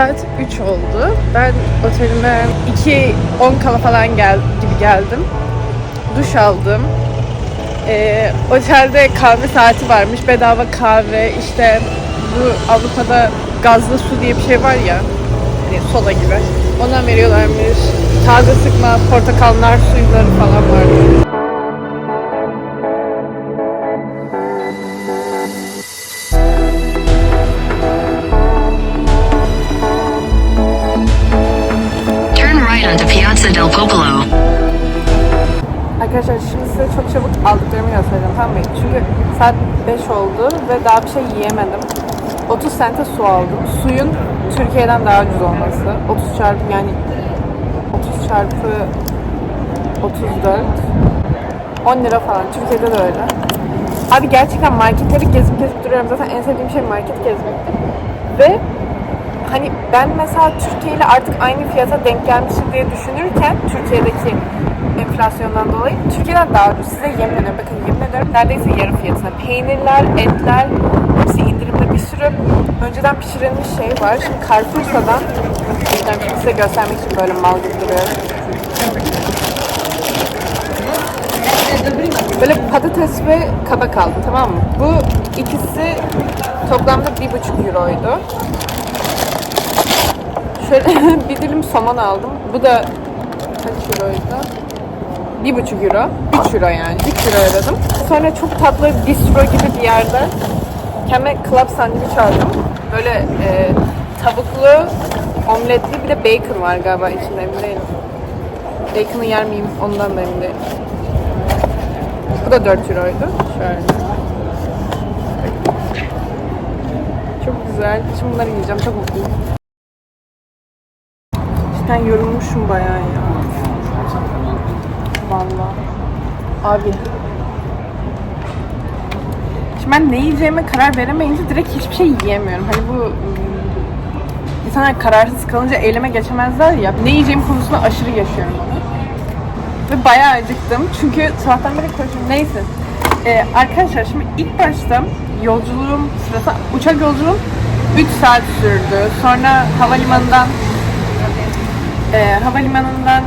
saat 3 oldu. Ben otelime 2.10 kala falan gel gibi geldim. Duş aldım. Ee, otelde kahve saati varmış. Bedava kahve. işte bu Avrupa'da gazlı su diye bir şey var ya. Hani soda gibi. Ondan veriyorlarmış. Taze sıkma portakallar suyları falan vardı. Arkadaşlar şimdi size çok çabuk aldıklarımı göstereceğim tamam mı? Çünkü saat 5 oldu ve daha bir şey yiyemedim. 30 sente su aldım. Suyun Türkiye'den daha ucuz olması. 30 çarpı yani 30 çarpı 34 10 lira falan. Türkiye'de de öyle. Abi gerçekten marketleri gezip gezip duruyorum. Zaten en sevdiğim şey market gezmektir. Ve hani ben mesela Türkiye ile artık aynı fiyata denk gelmişim diye düşünürken Türkiye'deki enflasyondan dolayı Türkiye'den daha ucuz. Size yemin ediyorum. Bakın yemin ediyorum neredeyse yarı fiyatına. Peynirler, etler hepsi indirimde bir sürü önceden pişirilmiş şey var. Şimdi Carrefour'dan şimdi size göstermek için böyle mal gibi. Böyle patates ve kabak aldım tamam mı? Bu ikisi toplamda bir buçuk euroydu. Şöyle bir dilim somon aldım. Bu da kaç euroydu? Bir buçuk euro. 3 euro yani. 3 euro ödedim. Sonra çok tatlı bistro gibi bir yerde kendime club sandviç aldım. Böyle e, tavuklu, omletli bir de bacon var galiba içinde emin değilim. Bacon'ı yer miyim ondan da emin değilim. Bu da 4 euroydu. Şöyle. Çok güzel. Şimdi bunları yiyeceğim. Çok mutluyum. Cidden yorulmuşum bayağı ya. Vallahi. Abi. Şimdi ben ne yiyeceğime karar veremeyince direkt hiçbir şey yiyemiyorum. Hani bu ım, insanlar kararsız kalınca eyleme geçemezler ya. Ne yiyeceğim konusunda aşırı yaşıyorum onu. Ve bayağı acıktım. Çünkü sabahtan beri koşuyorum. Neyse. Ee, arkadaşlar şimdi ilk başta yolculuğum sırası uçak yolculuğum 3 saat sürdü. Sonra havalimanından e, havalimanından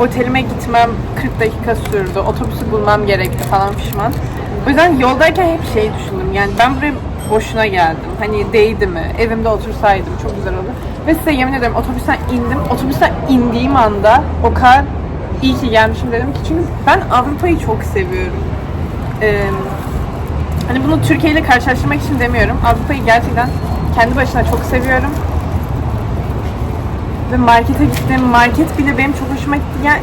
otelime gitmem 40 dakika sürdü. Otobüsü bulmam gerekti falan pişman. O yüzden yoldayken hep şey düşündüm. Yani ben buraya boşuna geldim. Hani değdi mi? Evimde otursaydım çok güzel olur. Ve size yemin ederim otobüsten indim. Otobüsten indiğim anda o kadar iyi ki gelmişim dedim ki çünkü ben Avrupa'yı çok seviyorum. Ee, hani bunu Türkiye ile karşılaştırmak için demiyorum. Avrupa'yı gerçekten kendi başına çok seviyorum. Ve markete gittim. Market bile benim çok hoşuma gitti. Yani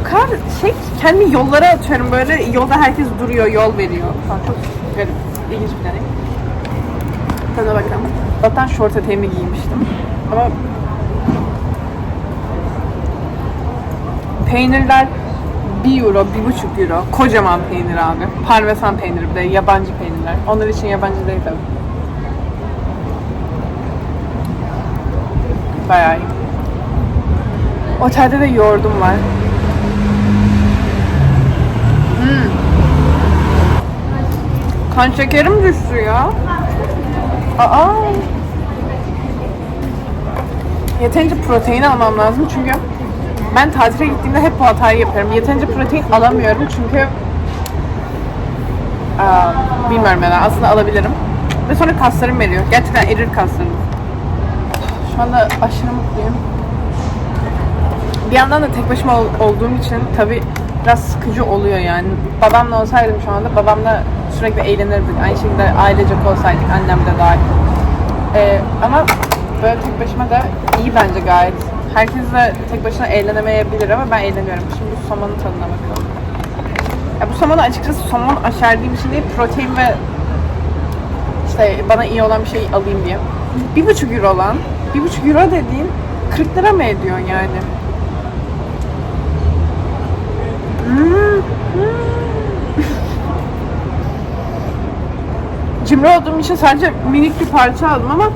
o kadar şey ki kendimi yollara atıyorum böyle. Yolda herkes duruyor, yol veriyor. Çok garip. İlginç bir deneyim. Tadına bakalım. Zaten şort eteğimi giymiştim. Ama peynirler 1 euro, 1,5 euro. Kocaman peynir abi. Parmesan peyniri bir de yabancı peynirler. Onlar için yabancı değil tabii. Bayağı iyi. Otelde de yoğurdum var. Hmm. Kan şekerim düştü ya. Aa. Yeterince protein almam lazım çünkü ben tatile gittiğimde hep bu hatayı yapıyorum. Yeterince protein alamıyorum çünkü aa, bilmiyorum neden. Aslında alabilirim. Ve sonra kaslarım veriyor. Gerçekten erir kaslarım. Şu anda aşırı mutluyum. Bir yandan da tek başıma ol- olduğum için tabii biraz sıkıcı oluyor yani. Babamla olsaydım şu anda babamla sürekli eğlenirdik. Aynı şekilde ailecek olsaydık annem de dahil. Ee, ama böyle tek başıma da iyi bence gayet. Herkes de tek başına eğlenemeyebilir ama ben eğleniyorum. Şimdi bu somonun tadına bakalım. Ya bu somonu açıkçası somon aşerdiğim için değil protein ve işte bana iyi olan bir şey alayım diye. Bir buçuk euro lan. Bir buçuk euro dediğin 40 lira mı ediyor yani? Hmm. Cimri olduğum için sadece minik bir parça aldım ama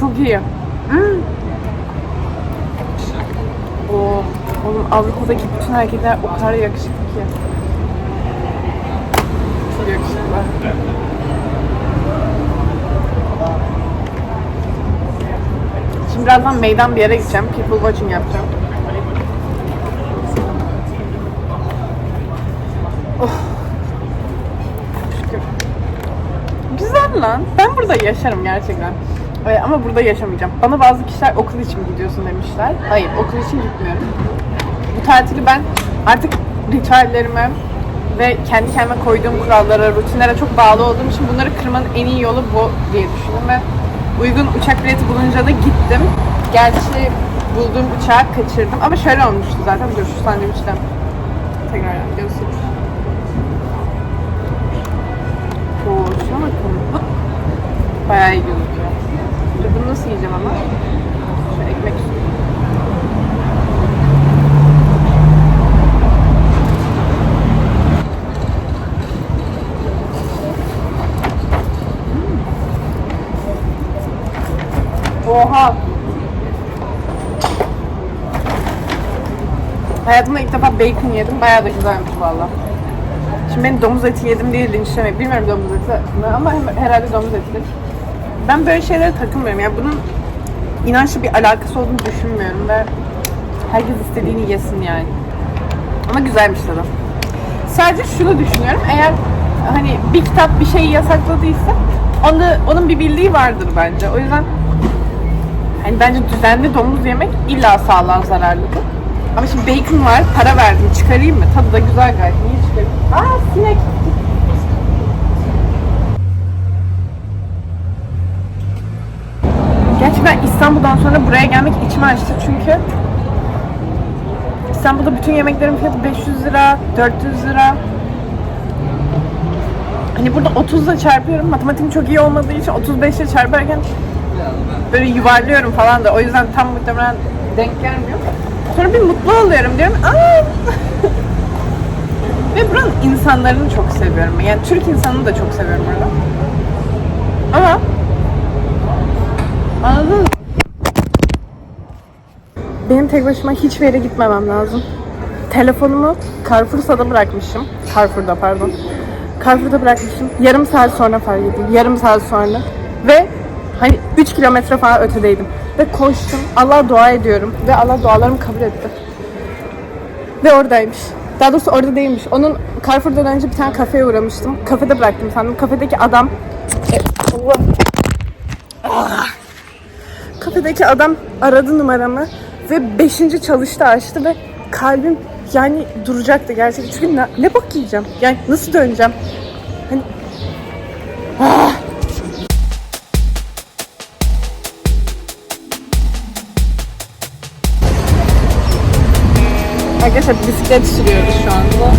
çok iyi. Hmm. Oo, oğlum Avrupa'daki bütün erkekler o kadar yakışıklı ki. Çok yakışıklılar. Birazdan meydan bir yere gideceğim. People watching yapacağım. Oh. Güzel lan. Ben burada yaşarım gerçekten. Ama burada yaşamayacağım. Bana bazı kişiler okul için gidiyorsun demişler. Hayır, okul için gitmiyorum. Bu tatili ben artık ritüellerime ve kendi kendime koyduğum kurallara, rutinlere çok bağlı olduğum için bunları kırmanın en iyi yolu bu diye düşündüm ve uygun uçak bileti bulunca da gittim. Gerçi bulduğum uçağı kaçırdım ama şöyle olmuştu zaten. Dur şu sandviçten tekrar göstereyim. Oo, şuna bakın. Bayağı iyi gözüküyor. Bunu nasıl yiyeceğim ama? Şöyle ekmek üstüne. Oha. Hayatımda ilk defa bacon yedim. Bayağı da güzelmiş valla. Şimdi beni domuz eti yedim diye linçlemek. Bilmiyorum domuz eti ama herhalde domuz etidir. Ben böyle şeylere takılmıyorum. Yani bunun inançla bir alakası olduğunu düşünmüyorum ve herkes istediğini yesin yani. Ama güzelmiş tadı. Sadece şunu düşünüyorum. Eğer hani bir kitap bir şeyi yasakladıysa onu, onun bir bildiği vardır bence. O yüzden Hani bence düzenli domuz yemek illa sağlığa zararlıdır. Ama şimdi bacon var, para verdim, çıkarayım mı? Tadı da güzel gayet. Niye çıkarayım? Aa sinek. Gerçekten İstanbul'dan sonra buraya gelmek içimi açtı çünkü İstanbul'da bütün yemeklerin fiyatı 500 lira, 400 lira. Hani burada 30 ile çarpıyorum. Matematiğim çok iyi olmadığı için 35 ile çarparken böyle yuvarlıyorum falan da o yüzden tam muhtemelen denk gelmiyor. Sonra bir mutlu oluyorum diyorum. Ve buranın insanlarını çok seviyorum. Yani Türk insanını da çok seviyorum burada. Ama anladın mı? Benim tek başıma hiçbir yere gitmemem lazım. Telefonumu Carrefour'da bırakmışım. Carrefour'da pardon. Carrefour'da bırakmışım. Yarım saat sonra fark ettim. Yarım saat sonra. Ve hani 3 kilometre falan ötedeydim. Ve koştum. Allah dua ediyorum. Ve Allah dualarımı kabul etti. Ve oradaymış. Daha doğrusu orada değilmiş. Onun Carrefour'dan önce bir tane kafeye uğramıştım. Kafede bıraktım sandım. Kafedeki adam... E. Kafedeki adam aradı numaramı ve 5. çalıştı açtı ve kalbim yani duracaktı gerçekten. Çünkü ne, ne bak yiyeceğim? Yani nasıl döneceğim? Arkadaşlar bisiklet sürüyoruz şu anda.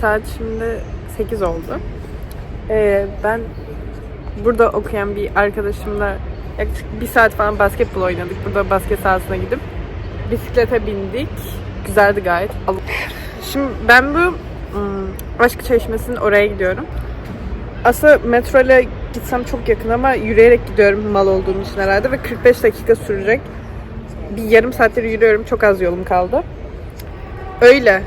Saat şimdi 8 oldu. Ee, ben burada okuyan bir arkadaşımla yaklaşık bir saat falan basketbol oynadık. Burada basket sahasına gidip bisiklete bindik. Güzeldi gayet. Şimdi ben bu ım, aşk çeşmesinin oraya gidiyorum. Aslında metro ile gitsem çok yakın ama yürüyerek gidiyorum mal olduğum için herhalde ve 45 dakika sürecek. Bir yarım saattir yürüyorum. Çok az yolum kaldı. Öyle.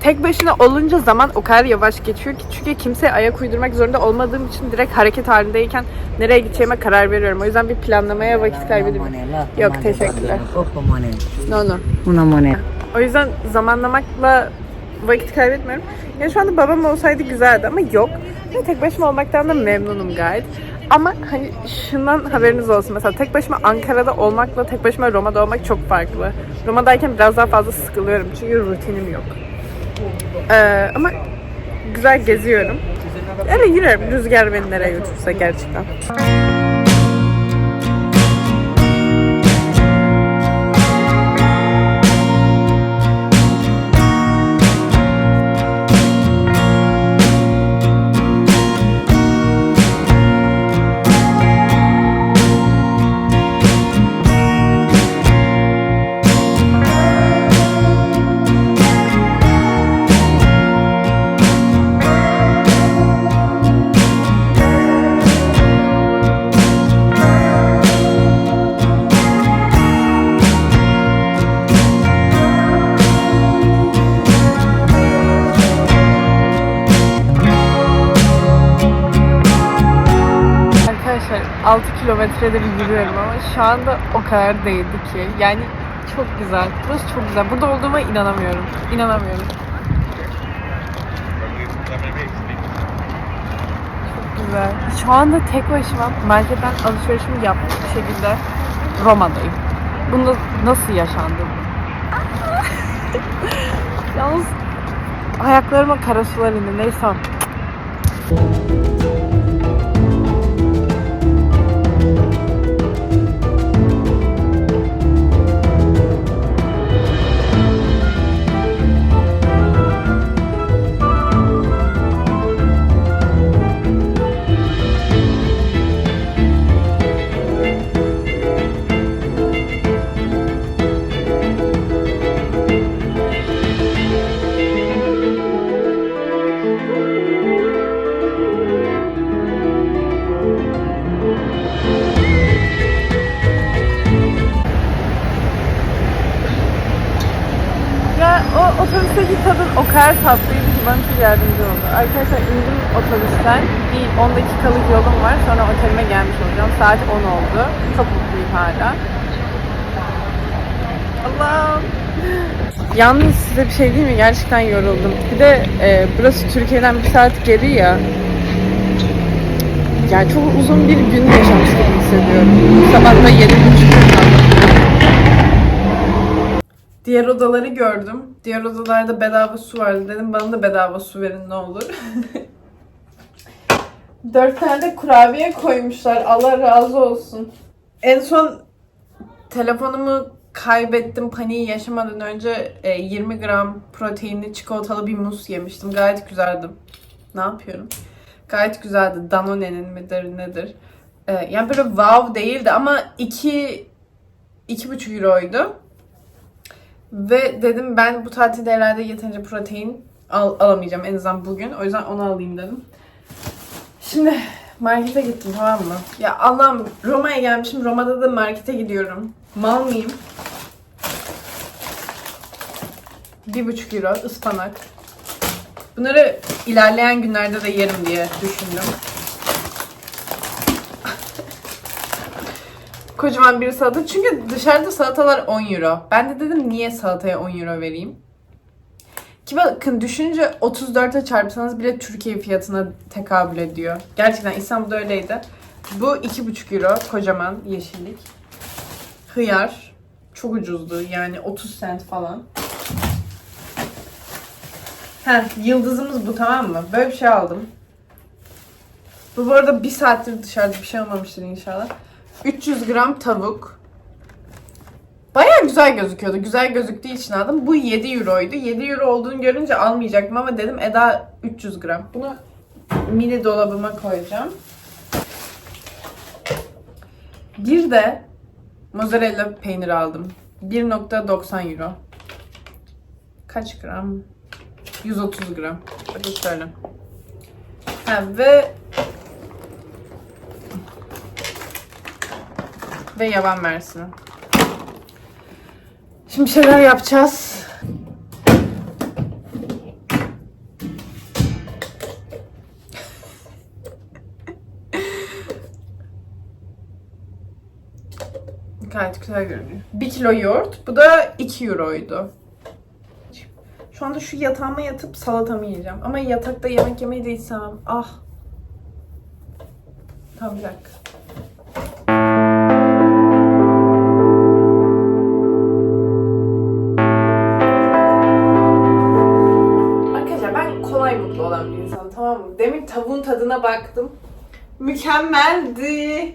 Tek başına olunca zaman o kadar yavaş geçiyor ki çünkü kimseye ayak uydurmak zorunda olmadığım için direkt hareket halindeyken nereye gideceğime karar veriyorum. O yüzden bir planlamaya vakit kaybediyorum. Yok teşekkürler. No no. Una moneda. O yüzden zamanlamakla vakit kaybetmiyorum. Yani şu anda babam olsaydı güzeldi ama yok. Ve tek başıma olmaktan da memnunum gayet. Ama hani şundan haberiniz olsun. Mesela tek başıma Ankara'da olmakla tek başıma Roma'da olmak çok farklı. Roma'dayken biraz daha fazla sıkılıyorum çünkü rutinim yok. Ee, ama güzel geziyorum. Öyle yürüyorum. Rüzgar beni nereye götürse gerçekten. Kilometredir yürüyorum ama şu anda o kadar değildi ki. Yani çok güzel. Burası çok güzel. Burada olduğuma inanamıyorum. İnanamıyorum. Çok güzel. Şu anda tek başıma marketten alışverişimi yapmış bir şekilde Roma'dayım. Bunda nasıl yaşandı? Yalnız ayaklarıma kara sular indi. Neyse. Otobüsteki kadın o kadar tatlıydı ki bana çok yardımcı oldu. Arkadaşlar indim otobüsten. Bir 10 dakikalık yolum var. Sonra otelime gelmiş olacağım. Saat 10 oldu. Çok mutluyum hala. Allah'ım. Yalnız size bir şey diyeyim mi? Gerçekten yoruldum. Bir de e, burası Türkiye'den bir saat geri ya. Yani çok uzun bir gün yaşamış gibi hissediyorum. Sabah da 7.30 Diğer odaları gördüm. Diğer odalarda bedava su vardı. Dedim bana da bedava su verin ne olur. Dört tane de kurabiye koymuşlar. Allah razı olsun. En son telefonumu kaybettim paniği yaşamadan önce e, 20 gram proteinli çikolatalı bir muz yemiştim. Gayet güzeldi. Ne yapıyorum? Gayet güzeldi. Danone'nin midir nedir? E, yani böyle wow değildi ama 2 2,5 euroydu. Ve dedim ben bu tatilde herhalde yeterince protein al- alamayacağım en azından bugün. O yüzden onu alayım dedim. Şimdi markete gittim tamam mı? Ya Allah'ım Roma'ya gelmişim. Roma'da da markete gidiyorum. Mal mıyım? Bir buçuk euro ıspanak. Bunları ilerleyen günlerde de yerim diye düşündüm. Kocaman bir salata. Çünkü dışarıda salatalar 10 euro. Ben de dedim niye salataya 10 euro vereyim? Ki bakın düşünce 34'e çarpsanız bile Türkiye fiyatına tekabül ediyor. Gerçekten İstanbul'da öyleydi. Bu 2,5 euro kocaman yeşillik. Hıyar. Çok ucuzdu yani 30 cent falan. Heh, yıldızımız bu tamam mı? Böyle bir şey aldım. Bu bu arada bir saattir dışarıda bir şey olmamıştır inşallah. 300 gram tavuk. Baya güzel gözüküyordu. Güzel gözüktüğü için aldım. Bu 7 euroydu. 7 euro olduğunu görünce almayacaktım ama dedim Eda 300 gram. Bunu mini dolabıma koyacağım. Bir de mozzarella peyniri aldım. 1.90 euro. Kaç gram? 130 gram. Hadi söyle. Ha, ve ve yaban mersini. Şimdi şeyler yapacağız. Gayet güzel görünüyor. 1 kilo yoğurt. Bu da 2 euroydu. Şu anda şu yatağıma yatıp salatamı yiyeceğim. Ama yatakta yemek yemeyi de istemem. Ah. Tamam bir dakika. Tadına baktım. Mükemmeldi.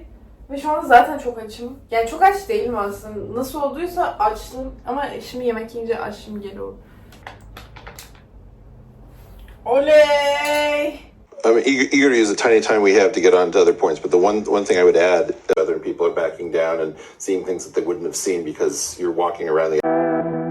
Ve şu anda zaten çok açım. Yani çok aç değilim aslında. Nasıl olduysa açtım. Ama şimdi yemek yiyince açım geliyor. Oley! I mean, eager, eager to use the tiny time we have to get on to other points, but the one one thing I would add, other people are backing down and seeing things that they wouldn't have seen because you're walking around the